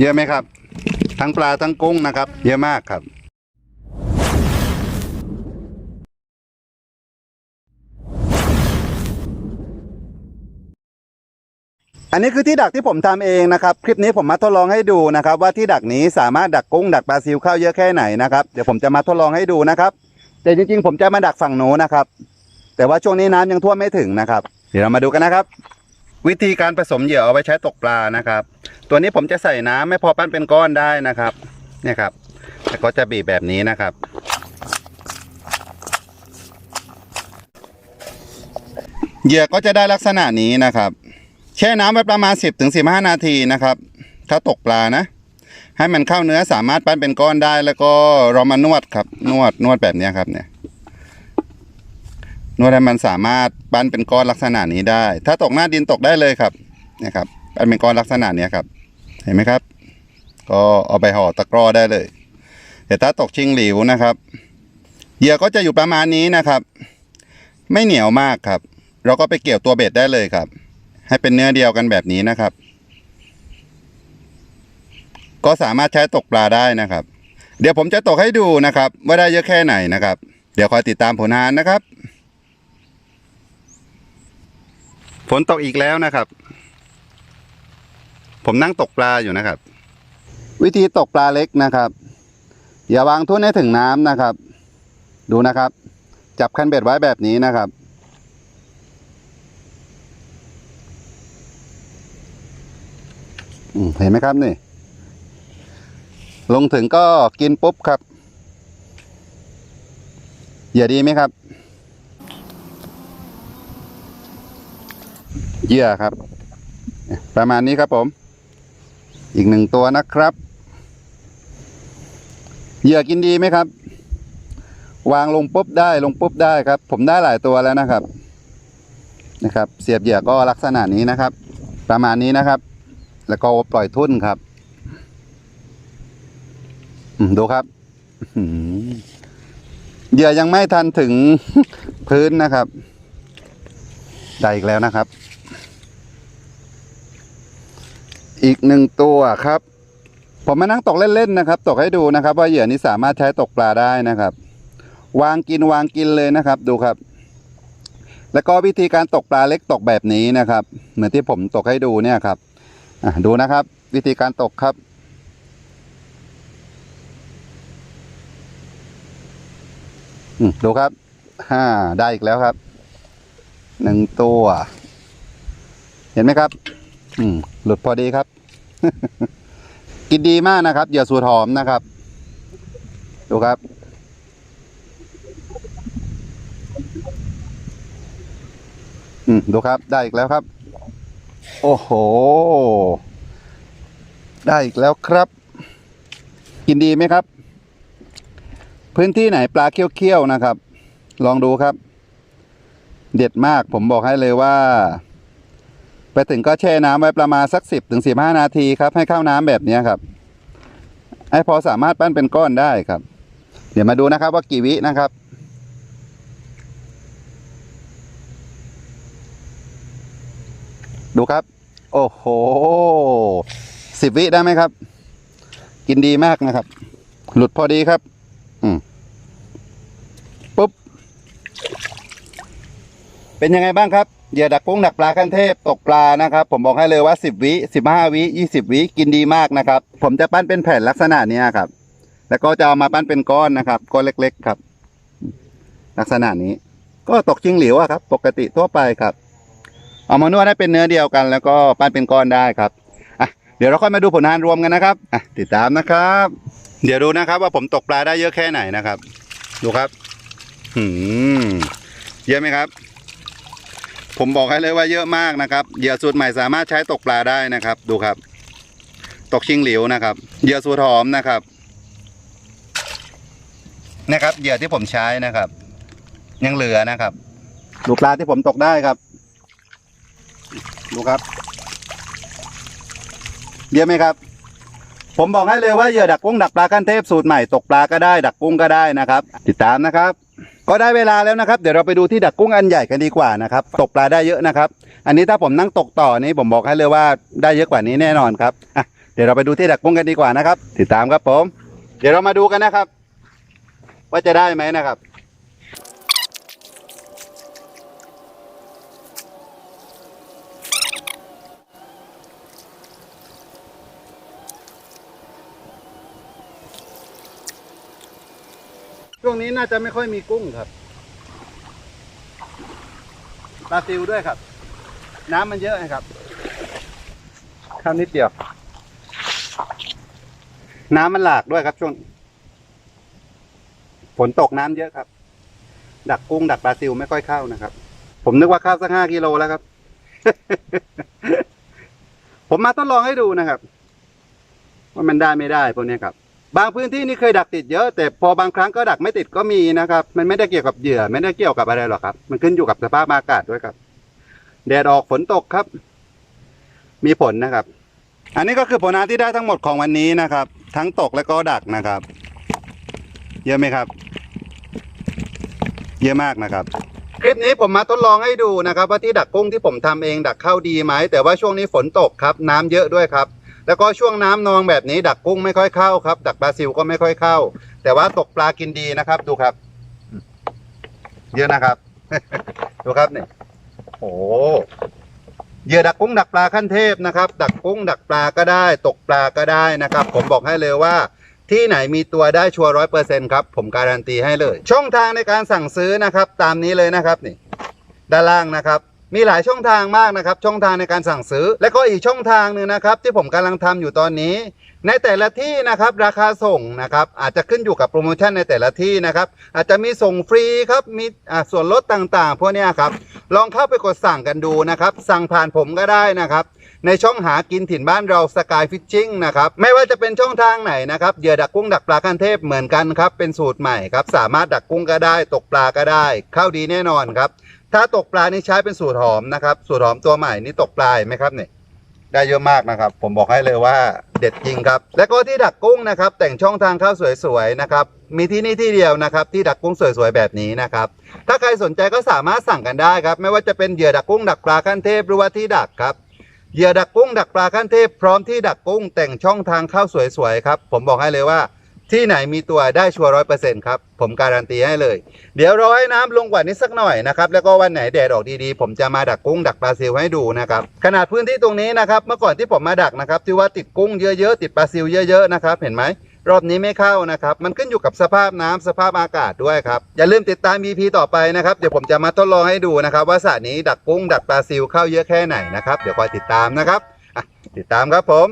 เยอะไหมครับ ทั้งปลาทั้งกุ้งนะครับ เยอะมากครับอันนี้คือที่ดักที่ผมทำเองนะครับ คลิปนี้ผมมาทดลองให้ดูนะครับ ว่าที่ดักนี้สามารถดักกุ้งดักปลาซิวเข้าเยอะแค่ไหนนะครับเดี๋ยวผมจะมาทดลองให้ดูนะครับ แต่จริงๆ ผมจะมาดักฝั่งโน้นนะครับ แต่ว่าช่วงนี้น้ำยังท่วมไม่ถึงนะครับ เดี๋ยวเรามาดูกันนะครับ วิธีการผสมเหยื่อเอาไว้ใช้ตกปลานะครับ ตัวนี้ผมจะใส่น้ำไม่พอปั้นเป็นก้อนได้นะครับ เนี่ยครับแล้วก็จะบีบแบบนี้นะครับ เหยื่อก็จะได้ลักษณะนี้นะครับ แช่น้ำไว้ประมาณ 10-15ถึง15นาทีนะครับ ถ้าตกปลานะ ให้มันเข้าเนื้อสามารถปั้นเป็นก้อนได้แล้วก็เรามานวดครับ นวดนวดแบบนี้ครับเนี่ย นวดให้มันสามารถปั้นเป็นก้อนลักษณะนี้ได้ ถ้าตกหน้าดินตกได้เลยครับนี่ครับปั้นเป็นก้อนลักษณะนี้ครับ เห็นไหมครับ ก็เอาไปห่อตะกร้อได้เลยแต่ถ้าตกชิงหลิวนะครับเหยื่อก็จะอยู่ประมาณนี้นะครับ ไม่เหนียวมากครับ เราก็ไปเกี่ยวตัวเบ็ดได้เลยครับ ให้เป็นเนื้อเดียวกันแบบนี้นะครับ ก็สามารถใช้ตกปลาได้นะครับ เดี๋ยวผมจะตกให้ดูนะครับ ว่าได้เยอะแค่ไหนนะครับ เดี๋ยวคอยติดตามผลงานนะครับ ฝนตกอีกแล้วนะครับ ผมนั่งตกปลาอยู่นะครับ วิธีตกปลาเล็กนะครับ อย่าวางทุ่นให้ถึงน้ำนะครับ ดูนะครับ จับคันเบ็ดไว้แบบนี้นะครับ เห็นไหมครับนี่ ลงถึงก็กินปุ๊บครับเหยื่อดีไหมครับ เหยื่อครับ ประมาณนี้ครับผม อีกหนึ่งตัวนะครับ เหยื่อกินดีไหมครับ วางลงปุ๊บได้ลงปุ๊บได้ครับ ผมได้หลายตัวแล้วนะครับ นะครับ เสียบเหยื่อก็ลักษณะนี้นะครับ ประมาณนี้นะครับ แล้วก็ปล่อยทุ่นครับดูครับเหยื่อยังไม่ทันถึงพื้นนะครับ ได้อีกแล้วนะครับ อีกหนึ่งตัวครับ ผมมานั่งตกเล่นๆนะครับ ตกให้ดูนะครับ ว่าเหยื่อนี้สามารถใช้ตกปลาได้นะครับ วางกินวางกินเลยนะครับ ดูครับ แล้วก็วิธีการตกปลาเล็กตกแบบนี้นะครับ เหมือนที่ผมตกให้ดูเนี่ยครับดูนะครับ วิธีการตกครับดูครับห้าได้อีกแล้วครับหนึ่งตัว เห็นไหมครับ อืม หลุดพอดีครับ กินดีมากนะครับเหยื่อสูตรหอมนะครับ ดูครับ อืม ดูครับ ได้อีกแล้วครับ โอ้โห ได้อีกแล้วครับ กินดีไหมครับ พื้นที่ไหนปลาเคี้ยวๆนะครับ ลองดูครับ เด็ดมากผมบอกให้เลยว่า ไปถึงก็แช่น้ำไว้ประมาณสักสิบถึงสิบห้านาทีครับ ให้เข้าน้ำแบบนี้ครับให้พอสามารถปั้นเป็นก้อนได้ครับ เดี๋ยวมาดูนะครับว่ากี่วินะครับดูครับ โอ้โหสิบวิได้ไหมครับ กินดีมากนะครับ หลุดพอดีครับ อืมปุ๊บ เป็นยังไงบ้างครับ เหยื่อดักกุ้งดักปลาขั้นเทพตกปลานะครับ ผมบอกให้เลยว่าสิบวิสิบห้าวิยี่สิบวิกินดีมากนะครับ ผมจะปั้นเป็นแผ่นลักษณะนี้ครับ แล้วก็จะเอามาปั้นเป็นก้อนนะครับ ก้อนเล็ก ๆครับ ลักษณะนี้ ก็ตกชิงหลิวครับ ปกติทั่วไปครับ เอามานวดให้เป็นเนื้อเดียวกัน แล้วก็ปั้นเป็นก้อนได้ครับอะเดี๋ยวเราค่อยมาดูผลงานรวมกันนะครับอะติดตามนะครับ เดี๋ยวดูนะครับว่าผมตกปลาได้เยอะแค่ไหนนะครับ ดูครับหืมเยอะไหมครับ ผมบอกให้เลยว่าเยอะมากนะครับเหยื่อสูตรใหม่สามารถใช้ตกปลาได้นะครับ ดูครับ ตกชิงหลิวนะครับเหยื่อสูตรหอมนะครับนะครับเหยื่อที่ผมใช้นะครับ ยังเหลือนะครับ ดูปลาที่ผมตกได้ครับ ดูครับเยอะไหมครับ ผมบอกให้เลยว่าเหยื่อดักกุ้งดักปลาขั้นเทพสูตรใหม่ตกปลาก็ได้ ดักกุ้งก็ได้นะครับ ติดตามนะครับ ก็ได้เวลาแล้วนะครับ เดี๋ยวเราไปดูที่ดักกุ้งอันใหญ่กันดีกว่านะครับ ตกปลาได้เยอะนะครับ อันนี้ถ้าผมนั่งตกต่อนี้ผมบอกให้เลยว่าได้เยอะกว่านี้แน่นอนครับอะดี๋ยวเราไปดูที่ดักกุ้งกันดีกว่านะครับ ติดตามครับผม เดี๋ยวเรามาดูกันนะครับ ว่าจะได้ไหมนะครับ ช่วงนี้น่าจะไม่ค่อยมีกุ้งครับปลาซิวด้วยครับ น้ำมันเยอะนะครับข้ามนิดเดียว น้ำมันหลากด้วยครับช่วงฝนตกน้ำเยอะครับ ดักกุ้งดักปลาซิวไม่ค่อยเข้านะครับ ผมนึกว่าเข้าสักห้ากิโลแล้วครับ ผมมาทดลองให้ดูนะครับ ว่ามันได้ไม่ได้พวกเนี้ยครับ บางพื้นที่นี่เคยดักติดเยอะ แต่พอบางครั้งก็ดักไม่ติดก็มีนะครับ มันไม่ได้เกี่ยวกับเหยื่อ ไม่ได้เกี่ยวกับอะไรหรอกครับ มันขึ้นอยู่กับสภาพอากาศด้วยครับ แดดออกฝนตกครับ มีผลนะครับ อันนี้ก็คือผลงานที่ได้ทั้งหมดของวันนี้นะครับ ทั้งตกและก็ดักนะครับ เยอะไหมครับ เยอะมากนะครับ คลิปนี้ผมมาทดลองให้ดูนะครับ ว่าที่ดักกุ้งที่ผมทำเองดักเข้าดีไหมแต่ว่าช่วงนี้ฝนตกครับ น้ำเยอะด้วยครับ แล้วก็ช่วงน้ำนองแบบนี้ดักกุ้งไม่ค่อยเข้าครับ ดักปลาซิวก็ไม่ค่อยเข้า แต่ว่าตกปลากินดีนะครับ ดูครับ เยอะนะครับ ดูครับนี่โอ้เหยื่อดักกุ้งดักปลาขั้นเทพนะครับ ดักกุ้งดักปลาก็ได้ ตกปลาก็ได้นะครับ ผมบอกให้เลยว่าที่ไหนมีตัวได้ชัวร์ร้อยเปอร์เซ็นครับ ผมการันตีให้เลย ช่องทางในการสั่งซื้อนะครับ ตามนี้เลยนะครับนี่ ด้านล่างนะครับ มีหลายช่องทางมากนะครับ ช่องทางในการสั่งซื้อ และก็อีกช่องทางหนึ่งนะครับ ที่ผมกำลังทำอยู่ตอนนี้ ในแต่ละที่นะครับราคาส่งนะครับ อาจจะขึ้นอยู่กับโปรโมชั่นในแต่ละที่นะครับ อาจจะมีส่งฟรีครับมีส่วนลดต่างๆ พวกนี้ครับลองเข้าไปกดสั่งกันดูนะครับ สั่งผ่านผมก็ได้นะครับ ในช่องหากินถิ่นบ้านเราสกายฟิชชิ่งนะครับไม่ว่าจะเป็นช่องทางไหนนะครับเหยื่อดักกุ้งดักปลาคันเทพเหมือนกันครับเป็นสูตรใหม่ครับสามารถดักกุ้งก็ได้ตกปลาก็ได้ เข้าดีแน่นอนครับ ถ้าตกปลานี่ใช้เป็นสูตรหอมนะครับ สูตรหอมตัวใหม่นี่ตกปลาไหมครับเนี่ยได้เยอะมากนะครับ ผมบอกให้เลยว่าเด็ดจริงครับ และก็ที่ดักกุ้งนะครับ แต่งช่องทางเข้าสวยๆนะครับ มีที่นี่ที่เดียวนะครับ ที่ดักกุ้งสวยๆแบบนี้นะครับ ถ้าใครสนใจก็สามารถสั่งกันได้ครับ ไม่ว่าจะเป็นเหยื่อดักกุ้งดักปลาขั้นเทพหรือว่าที่ดักครับเหยื่อดักกุ้งดักปลาขั้นเทพพร้อมที่ดักกุ้งแต่งช่องทางเข้าสวยๆครับ ผมบอกให้เลยว่า ที่ไหนมีตัวได้ชัวร์ร้อยเปอร์เซ็นต์ครับ ผมการันตีให้เลย เดี๋ยวรอให้น้ำลงกว่านี้สักหน่อยนะครับ แล้วก็วันไหนแดดออกดีๆ ผมจะมาดักกุ้งดักปลาซิวให้ดูนะครับ ขนาดพื้นที่ตรงนี้นะครับ เมื่อก่อนที่ผมมาดักนะครับ ที่ว่าติดกุ้งเยอะๆ ติดปลาซิวเยอะๆนะครับ เห็นไหมรอบนี้ไม่เข้านะครับ มันขึ้นอยู่กับสภาพน้ำสภาพอากาศด้วยครับ อย่าลืมติดตาม EP ต่อไปนะครับ เดี๋ยวผมจะมาทดลองให้ดูนะครับ ว่าสระนี้ดักกุ้งดักปลาซิวเข้าเยอะแค่ไหนนะครับ เดี๋ยวคอยติดตามนะครับ ติดตามครับผม